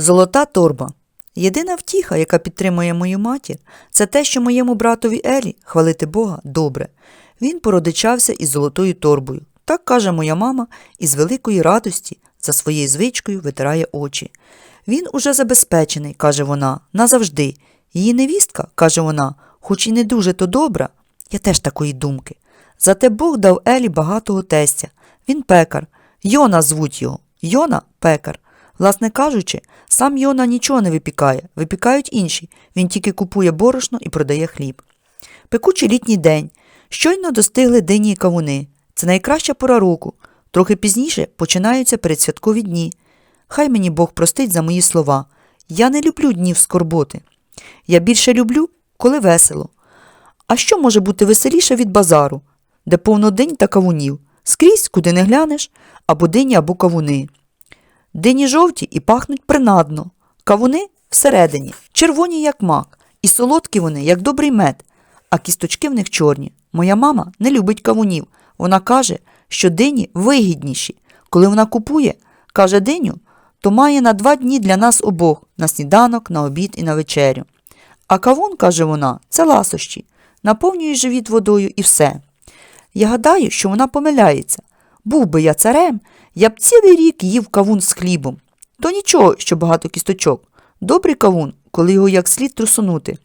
Золота торба. Єдина втіха, яка підтримує мою матір, це те, що моєму братові Елі, хвалити Бога, добре. Він породичався із золотою торбою. Так каже моя мама, і з великої радості за своєю звичкою витирає очі. Він уже забезпечений, каже вона, назавжди. Її невістка, каже вона, хоч і не дуже то добра, я теж такої думки. Зате Бог дав Елі багатого тестя. Він пекар. Йона звуть його. Йона пекар. Власне кажучи, сам Йона нічого не випікає, випікають інші. Він тільки купує борошно і продає хліб. Пекучий літній день. Щойно достигли дині й кавуни. Це найкраща пора року. Трохи пізніше починаються передсвяткові дні. Хай мені Бог простить за мої слова. Я не люблю днів скорботи. Я більше люблю, коли весело. А що може бути веселіше від базару, де повно динь та кавунів, скрізь, куди не глянеш, або дині, або кавуни. Дині жовті і пахнуть принадно, кавуни всередині, червоні, як мак, і солодкі вони, як добрий мед, а кісточки в них чорні. Моя мама не любить кавунів. Вона каже, що дині вигідніші. Коли вона купує, каже диню, то має на два дні для нас обох на сніданок, на обід і на вечерю. А кавун, каже вона, це ласощі, наповнює живіт водою і все. Я гадаю, що вона помиляється. Був би я царем, я б цілий рік їв кавун з хлібом. То нічого, що багато кісточок. Добрий кавун, коли його як слід трусунути,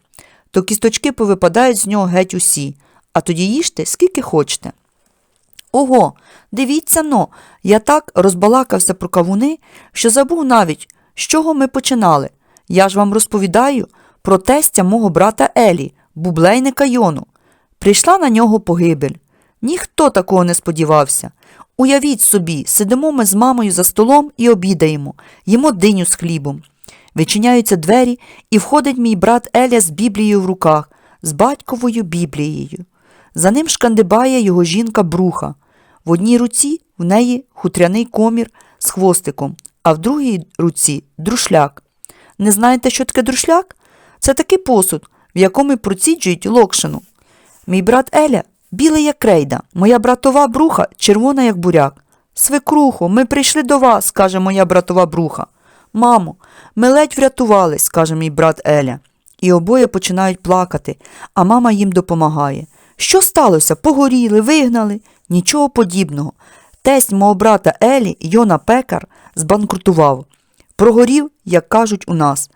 то кісточки повипадають з нього геть усі, а тоді їжте скільки хочете. Ого, дивіться но, я так розбалакався про кавуни, що забув навіть, з чого ми починали. Я ж вам розповідаю про тестя мого брата Елі, бублейника Йону. Прийшла на нього погибель. Ніхто такого не сподівався. Уявіть собі, сидимо ми з мамою за столом і обідаємо, їмо диню з хлібом. Вичиняються двері, і входить мій брат Еля з Біблією в руках, з батьковою Біблією. За ним шкандибає його жінка бруха. В одній руці в неї хутряний комір з хвостиком, а в другій руці друшляк. Не знаєте, що таке друшляк? Це такий посуд, в якому проціджують локшину. Мій брат Еля білий, як крейда, моя братова бруха червона, як буряк. Свекрухо, ми прийшли до вас, каже моя братова бруха. Мамо, ми ледь врятувались, каже мій брат Еля. І обоє починають плакати, а мама їм допомагає. Що сталося? Погоріли, вигнали? Нічого подібного. Тесть мого брата Елі, Йона Пекар, збанкрутував. Прогорів, як кажуть у нас.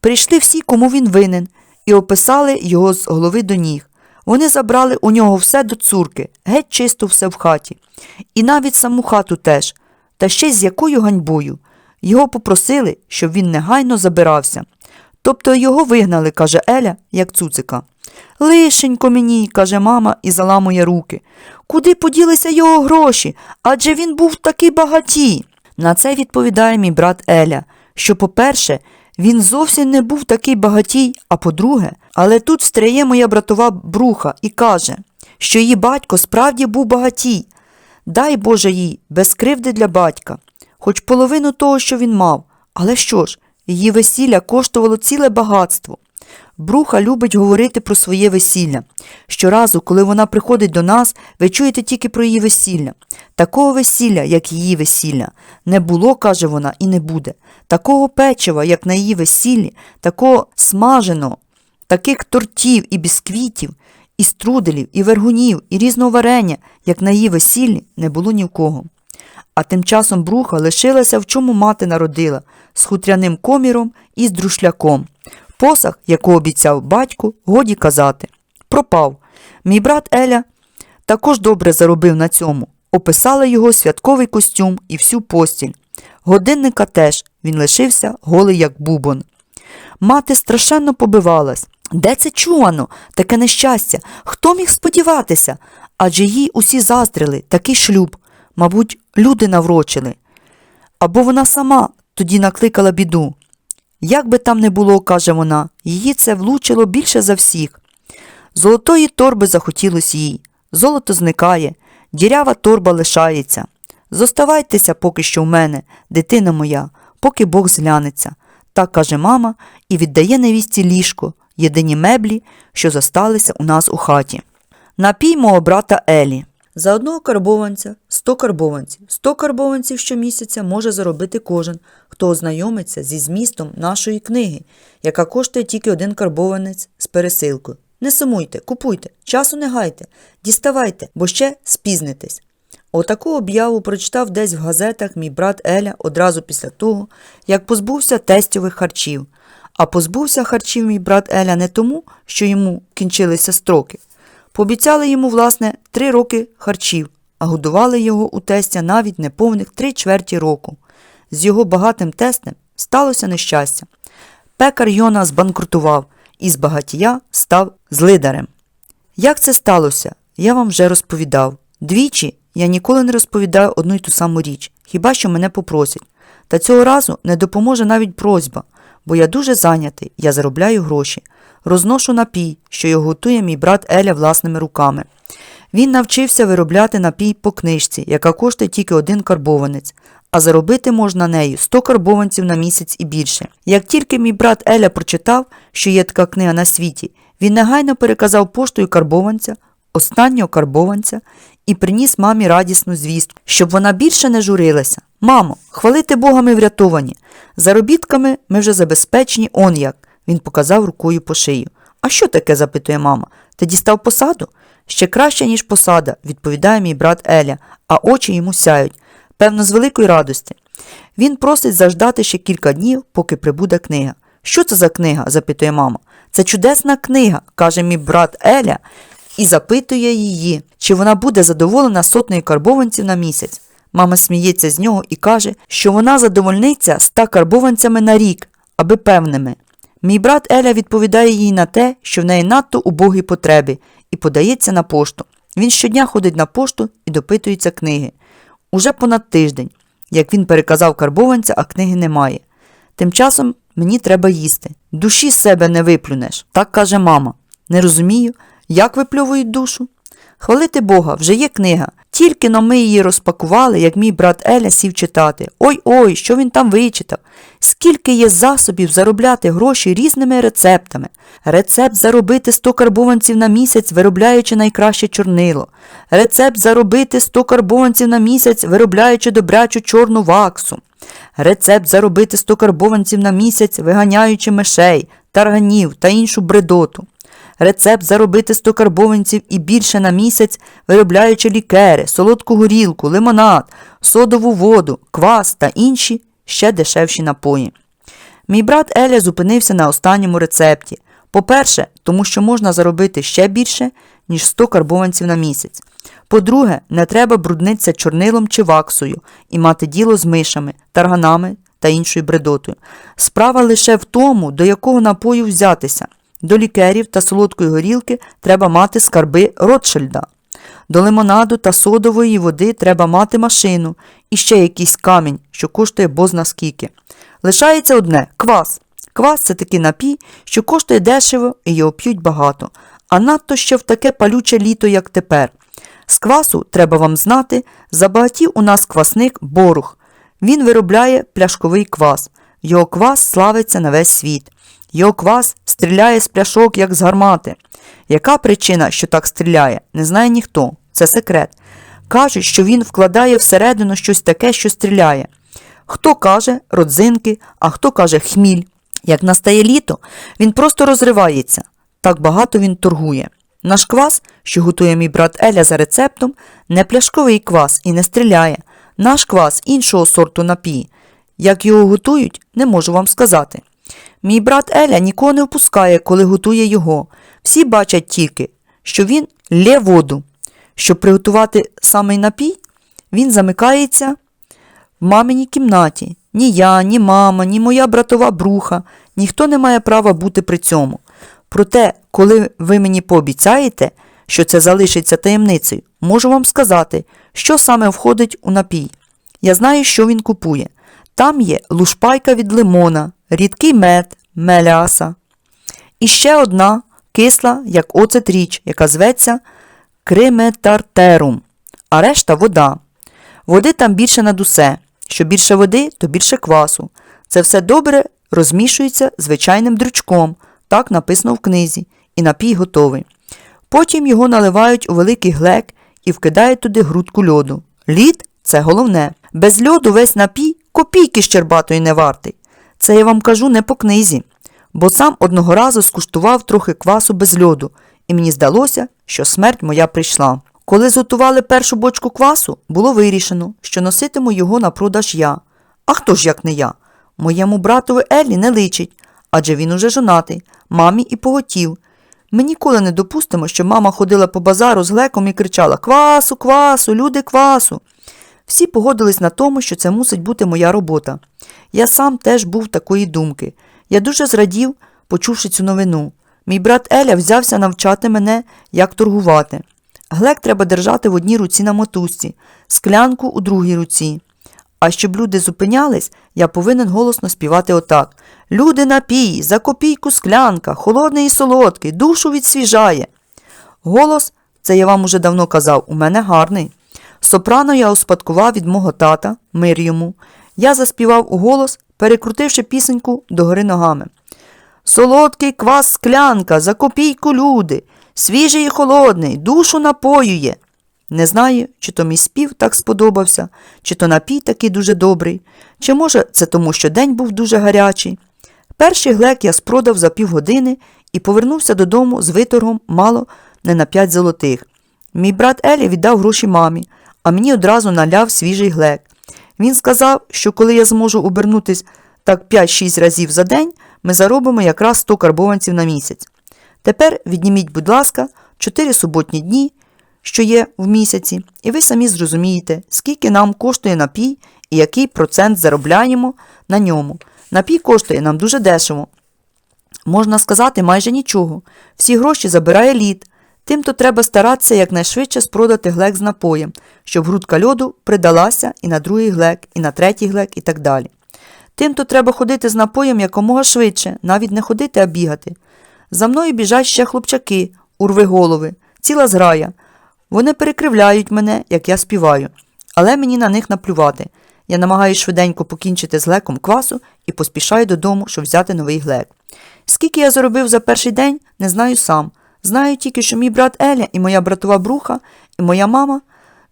Прийшли всі, кому він винен, і описали його з голови до ніг. Вони забрали у нього все до цурки, геть чисто все в хаті. І навіть саму хату теж, та ще з якою ганьбою. Його попросили, щоб він негайно забирався. Тобто його вигнали, каже Еля, як цуцика. Лишенько мені, каже мама і заламує руки. Куди поділися його гроші? Адже він був такий багатій. На це відповідає мій брат Еля, що, по-перше, він зовсім не був такий багатій, а по-друге, але тут встряє моя братова бруха і каже, що її батько справді був багатій. Дай Боже їй, без кривди для батька, хоч половину того, що він мав. Але що ж, її весілля коштувало ціле багатство. Бруха любить говорити про своє весілля. Щоразу, коли вона приходить до нас, ви чуєте тільки про її весілля. Такого весілля, як її весілля, не було, каже вона, і не буде. Такого печива, як на її весіллі, такого смаженого, таких тортів і бісквітів, і струделів, і вергунів, і різного варення, як на її весіллі, не було ні в кого. А тим часом бруха лишилася, в чому мати народила, з хутряним коміром і з друшляком. Посаг, якого обіцяв батьку, годі казати. Пропав. Мій брат Еля також добре заробив на цьому. Описали його святковий костюм і всю постіль. Годинника теж він лишився голий, як бубон. Мати страшенно побивалась. Де це чувано, таке нещастя? Хто міг сподіватися? Адже їй усі заздрили, такий шлюб. Мабуть, люди наврочили. Або вона сама тоді накликала біду. Як би там не було, каже вона, її це влучило більше за всіх. Золотої торби захотілось їй. Золото зникає, дірява торба лишається. Зоставайтеся поки що в мене, дитина моя, поки Бог зглянеться. Так каже мама і віддає невісті ліжко, єдині меблі, що зосталися у нас у хаті. Напій мого брата Елі. За одного карбованця 100 карбованців. 100 карбованців щомісяця може заробити кожен, хто ознайомиться зі змістом нашої книги, яка коштує тільки один карбованець з пересилкою. Не сумуйте, купуйте, часу не гайте, діставайте, бо ще спізнитесь. Отаку об'яву прочитав десь в газетах мій брат Еля одразу після того, як позбувся тестьових харчів. А позбувся харчів мій брат Еля не тому, що йому кінчилися строки. Пообіцяли йому, власне, три роки харчів, а годували його у тестя навіть неповних три чверті року. З його багатим тестем сталося нещастя. Пекар Йона збанкрутував і з багатія став злидарем. Як це сталося, я вам вже розповідав. Двічі я ніколи не розповідаю одну й ту саму річ, хіба що мене попросять. Та цього разу не допоможе навіть просьба, бо я дуже зайнятий, я заробляю гроші, розношу напій, що його готує мій брат Еля власними руками. Він навчився виробляти напій по книжці, яка коштує тільки один карбованець, а заробити можна нею 100 карбованців на місяць і більше. Як тільки мій брат Еля прочитав, що є така книга на світі, він негайно переказав поштою карбованця, останнього карбованця, і приніс мамі радісну звістку, щоб вона більше не журилася. Мамо, хвалити Бога ми врятовані. Заробітками ми вже забезпечені он як. Він показав рукою по шию. А що таке? запитує мама. Ти дістав посаду? Ще краще, ніж посада, відповідає мій брат Еля, а очі йому сяють, певно, з великої радості. Він просить заждати ще кілька днів, поки прибуде книга. Що це за книга? запитує мама. Це чудесна книга, каже мій брат Еля, і запитує її, чи вона буде задоволена сотнею карбованців на місяць. Мама сміється з нього і каже, що вона задовольниться ста карбованцями на рік, аби певними. Мій брат Еля відповідає їй на те, що в неї надто убогі потреби, і подається на пошту. Він щодня ходить на пошту і допитується книги. Уже понад тиждень, як він переказав карбованця, а книги немає. Тим часом мені треба їсти. Душі з себе не виплюнеш, так каже мама. Не розумію, як випльовують душу. Хвалити Бога, вже є книга. Тільки но ми її розпакували, як мій брат Еля сів читати. Ой ой, що він там вичитав. Скільки є засобів заробляти гроші різними рецептами. Рецепт заробити 100 карбованців на місяць, виробляючи найкраще чорнило. Рецепт заробити 100 карбованців на місяць, виробляючи добрячу чорну ваксу. Рецепт заробити 100 карбованців на місяць, виганяючи мишей, тарганів та іншу бредоту. Рецепт заробити 100 карбованців і більше на місяць, виробляючи лікери, солодку горілку, лимонад, содову воду, квас та інші ще дешевші напої. Мій брат Еля зупинився на останньому рецепті. По-перше, тому що можна заробити ще більше, ніж 100 карбованців на місяць. По-друге, не треба бруднитися чорнилом чи ваксою і мати діло з мишами, тарганами та іншою бредотою. Справа лише в тому, до якого напою взятися. До лікерів та солодкої горілки треба мати скарби Ротшильда. До лимонаду та содової води треба мати машину і ще якийсь камінь, що коштує бозна скільки. Лишається одне квас. Квас це такий напій, що коштує дешево і його п'ють багато, а надто ще в таке палюче літо, як тепер. З квасу, треба вам знати, забагатів у нас квасник Борух. Він виробляє пляшковий квас. Його квас славиться на весь світ. Його квас стріляє з пляшок, як з гармати. Яка причина, що так стріляє, не знає ніхто. Це секрет. Кажуть, що він вкладає всередину щось таке, що стріляє. Хто каже родзинки, а хто каже хміль. Як настає літо, він просто розривається. Так багато він торгує. Наш квас, що готує мій брат Еля за рецептом, не пляшковий квас і не стріляє. Наш квас іншого сорту напій. Як його готують, не можу вам сказати. Мій брат Еля нікого не впускає, коли готує його. Всі бачать тільки, що він лє воду. Щоб приготувати самий напій, він замикається в маминій кімнаті. Ні я, ні мама, ні моя братова бруха, ніхто не має права бути при цьому. Проте, коли ви мені пообіцяєте, що це залишиться таємницею, можу вам сказати, що саме входить у напій. Я знаю, що він купує. Там є лушпайка від лимона, рідкий мед, меляса. І ще одна кисла, як оцет річ, яка зветься криметартерум, а решта вода. Води там більше над усе. Що більше води, то більше квасу. Це все добре розмішується звичайним дрючком, так написано в книзі, і напій готовий. Потім його наливають у великий глек і вкидають туди грудку льоду. Лід це головне. Без льоду весь напій копійки щербатої не вартий. Це я вам кажу не по книзі, бо сам одного разу скуштував трохи квасу без льоду, і мені здалося, що смерть моя прийшла. Коли зготували першу бочку квасу, було вирішено, що носитиму його на продаж я. А хто ж як не я? Моєму братові Еллі не личить, адже він уже жонатий, мамі і поготів. Ми ніколи не допустимо, щоб мама ходила по базару з глеком і кричала Квасу, квасу, люди, квасу. Всі погодились на тому, що це мусить бути моя робота. Я сам теж був такої думки. Я дуже зрадів, почувши цю новину. Мій брат Еля взявся навчати мене, як торгувати. Глек треба держати в одній руці на мотузці, склянку у другій руці. А щоб люди зупинялись, я повинен голосно співати отак: Люди напій, за копійку склянка, холодний і солодкий, душу відсвіжає. Голос, це я вам уже давно казав, у мене гарний. Сопрано я успадкував від мого тата, мир йому. Я заспівав у голос, перекрутивши пісеньку догори ногами. Солодкий квас склянка, за копійку люди, свіжий і холодний, душу напоює. Не знаю, чи то мій спів так сподобався, чи то напій такий дуже добрий, чи може це тому, що день був дуже гарячий. Перший глек я спродав за півгодини і повернувся додому з виторгом мало не на п'ять золотих. Мій брат Елі віддав гроші мамі, а мені одразу наляв свіжий глек. Він сказав, що коли я зможу обернутись так 5-6 разів за день, ми заробимо якраз 100 карбованців на місяць. Тепер відніміть, будь ласка, 4 суботні дні, що є в місяці, і ви самі зрозумієте, скільки нам коштує напій і який процент заробляємо на ньому. Напій коштує нам дуже дешево. Можна сказати, майже нічого. Всі гроші забирає лід. Тим-то треба старатися якнайшвидше спродати глек з напоєм, щоб грудка льоду придалася і на другий глек, і на третій глек, і так далі. Тим-то треба ходити з напоєм якомога швидше, навіть не ходити, а бігати. За мною біжать ще хлопчаки, урви голови, ціла зграя. Вони перекривляють мене, як я співаю, але мені на них наплювати. Я намагаюся швиденько покінчити з глеком квасу і поспішаю додому, щоб взяти новий глек. Скільки я заробив за перший день, не знаю сам. Знаю тільки, що мій брат Еля і моя братова бруха, і моя мама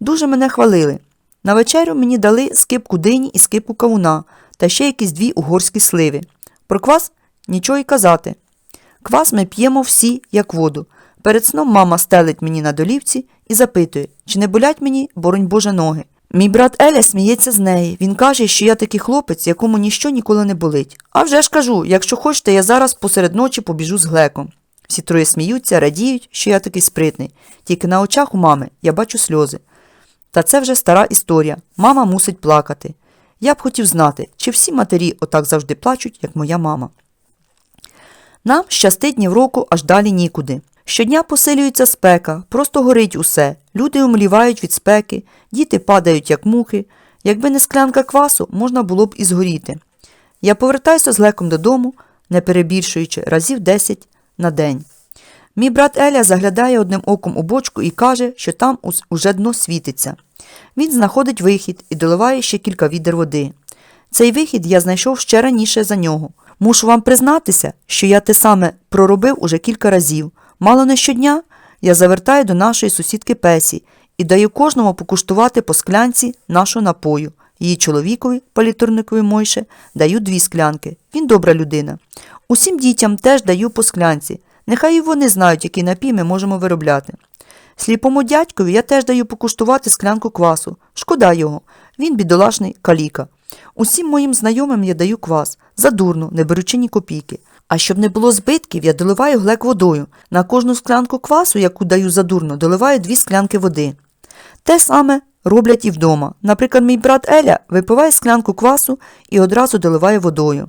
дуже мене хвалили. На вечерю мені дали скипку дині і скипку кавуна, та ще якісь дві угорські сливи. Про квас нічого й казати. Квас ми п'ємо всі, як воду. Перед сном мама стелить мені на долівці і запитує, чи не болять мені, боронь Боже, ноги. Мій брат Еля сміється з неї. Він каже, що я такий хлопець, якому ніщо ніколи не болить. А вже ж кажу, якщо хочете, я зараз посеред ночі побіжу з глеком. Всі троє сміються, радіють, що я такий спритний. Тільки на очах у мами я бачу сльози. Та це вже стара історія. Мама мусить плакати. Я б хотів знати, чи всі матері отак завжди плачуть, як моя мама. Нам щастить днів року аж далі нікуди. Щодня посилюється спека, просто горить усе. Люди умлівають від спеки, діти падають, як мухи. Якби не склянка квасу, можна було б і згоріти. Я повертаюся з леком додому, не перебільшуючи, разів 10 на день. Мій брат Еля заглядає одним оком у бочку і каже, що там уже дно світиться. Він знаходить вихід і доливає ще кілька відер води. Цей вихід я знайшов ще раніше за нього. Мушу вам признатися, що я те саме проробив уже кілька разів. Мало не щодня я завертаю до нашої сусідки Песі і даю кожному покуштувати по склянці нашого напою. Її чоловікові, палітурникові Мойше, даю дві склянки. Він добра людина. Усім дітям теж даю по склянці. Нехай і вони знають, який напій ми можемо виробляти. Сліпому дядькові я теж даю покуштувати склянку квасу. Шкода його. Він бідолашний каліка. Усім моїм знайомим я даю квас, задурно, не беручи ні копійки. А щоб не було збитків, я доливаю глек водою. На кожну склянку квасу, яку даю задурно, доливаю дві склянки води. Те саме роблять і вдома. Наприклад, мій брат Еля випиває склянку квасу і одразу доливає водою.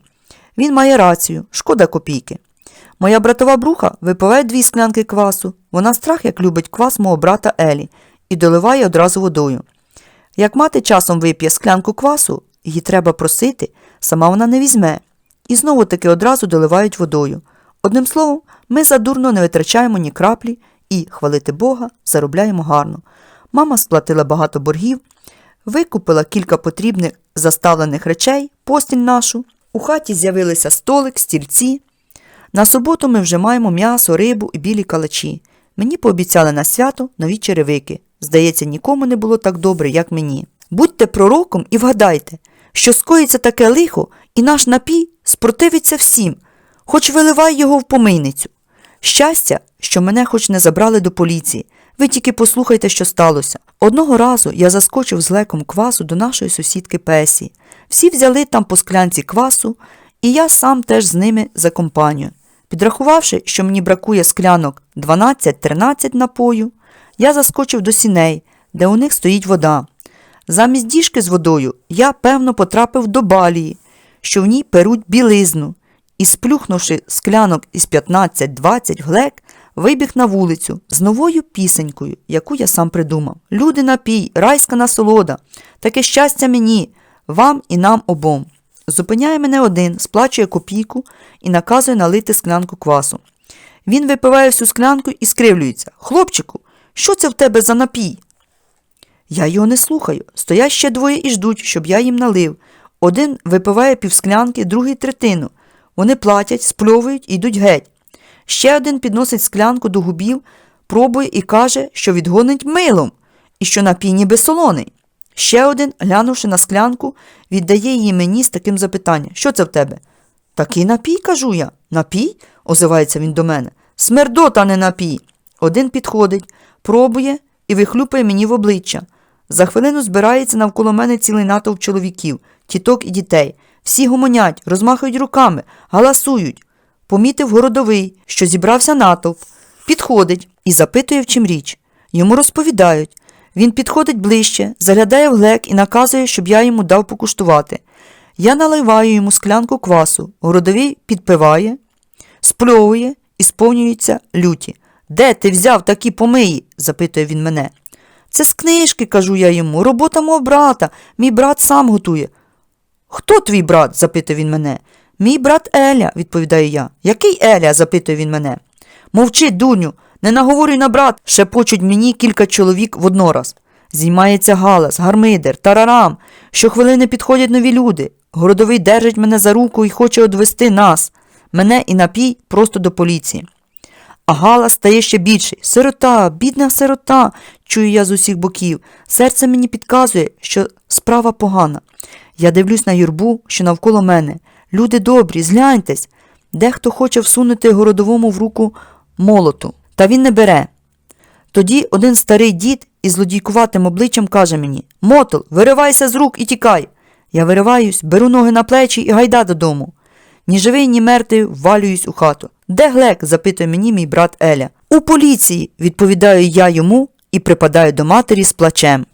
Він має рацію, шкода копійки. Моя братова бруха випиває дві склянки квасу. Вона страх як любить квас мого брата Елі і доливає одразу водою. Як мати часом вип'є склянку квасу, її треба просити, сама вона не візьме. І знову таки одразу доливають водою. Одним словом, ми задурно не витрачаємо ні краплі і, хвалити Бога, заробляємо гарно. Мама сплатила багато боргів, викупила кілька потрібних заставлених речей, постіль нашу. У хаті з'явилися столик, стільці. На суботу ми вже маємо м'ясо, рибу і білі калачі. Мені пообіцяли на свято нові черевики. Здається, нікому не було так добре, як мені. Будьте пророком і вгадайте, що скоїться таке лихо, і наш напій спротивиться всім, хоч виливай його в помийницю. Щастя, що мене хоч не забрали до поліції. Ви тільки послухайте, що сталося. Одного разу я заскочив з леком квасу до нашої сусідки Песі. Всі взяли там по склянці квасу, і я сам теж з ними за компанію. Підрахувавши, що мені бракує склянок 12-13 напою, я заскочив до сіней, де у них стоїть вода. Замість діжки з водою я, певно, потрапив до балії, що в ній перуть білизну, і, сплюхнувши склянок із 15-20 глек, вибіг на вулицю з новою пісенькою, яку я сам придумав. Люди напій, райська насолода, таке щастя мені, вам і нам обом. Зупиняє мене один, сплачує копійку і наказує налити склянку квасу. Він випиває всю склянку і скривлюється. Хлопчику, що це в тебе за напій? Я його не слухаю. Стоять ще двоє і ждуть, щоб я їм налив. Один випиває півсклянки, другий третину. Вони платять, спльовують і йдуть геть. Ще один підносить склянку до губів, пробує і каже, що відгонить милом, і що напій ніби солоний. Ще один, глянувши на склянку, віддає її мені з таким запитанням Що це в тебе? Такий напій, кажу я. Напій? озивається він до мене. Смердота, не напій. Один підходить, пробує і вихлюпає мені в обличчя. За хвилину збирається навколо мене цілий натовп чоловіків, тіток і дітей. Всі гомонять, розмахують руками, галасують. Помітив городовий, що зібрався натовп, підходить і запитує, в чим річ. Йому розповідають. Він підходить ближче, заглядає в глек і наказує, щоб я йому дав покуштувати. Я наливаю йому склянку квасу, городовий підпиває, спльовує і сповнюється люті. Де ти взяв такі помиї? запитує він мене. Це з книжки, кажу я йому, робота мого брата, мій брат сам готує. Хто твій брат? запитує він мене. Мій брат Еля, відповідаю я. Який Еля? запитує він мене. Мовчи, дуню, не наговорюй на брат, шепочуть мені кілька чоловік воднораз. Зіймається галас, гармидер, тарарам. Щохвилини підходять нові люди. Городовий держить мене за руку і хоче одвести нас, мене і напій просто до поліції. А галас стає ще більший. Сирота, бідна сирота, чую я з усіх боків. Серце мені підказує, що справа погана. Я дивлюсь на юрбу, що навколо мене. Люди добрі, згляньтесь. Дехто хоче всунути городовому в руку молоту, та він не бере. Тоді один старий дід із злодійкуватим обличчям каже мені Мотол, виривайся з рук і тікай. Я вириваюсь, беру ноги на плечі і гайда додому. Ні живий, ні мертвий ввалююсь у хату. Де глек? запитує мені мій брат Еля. У поліції, відповідаю я йому і припадаю до матері з плачем.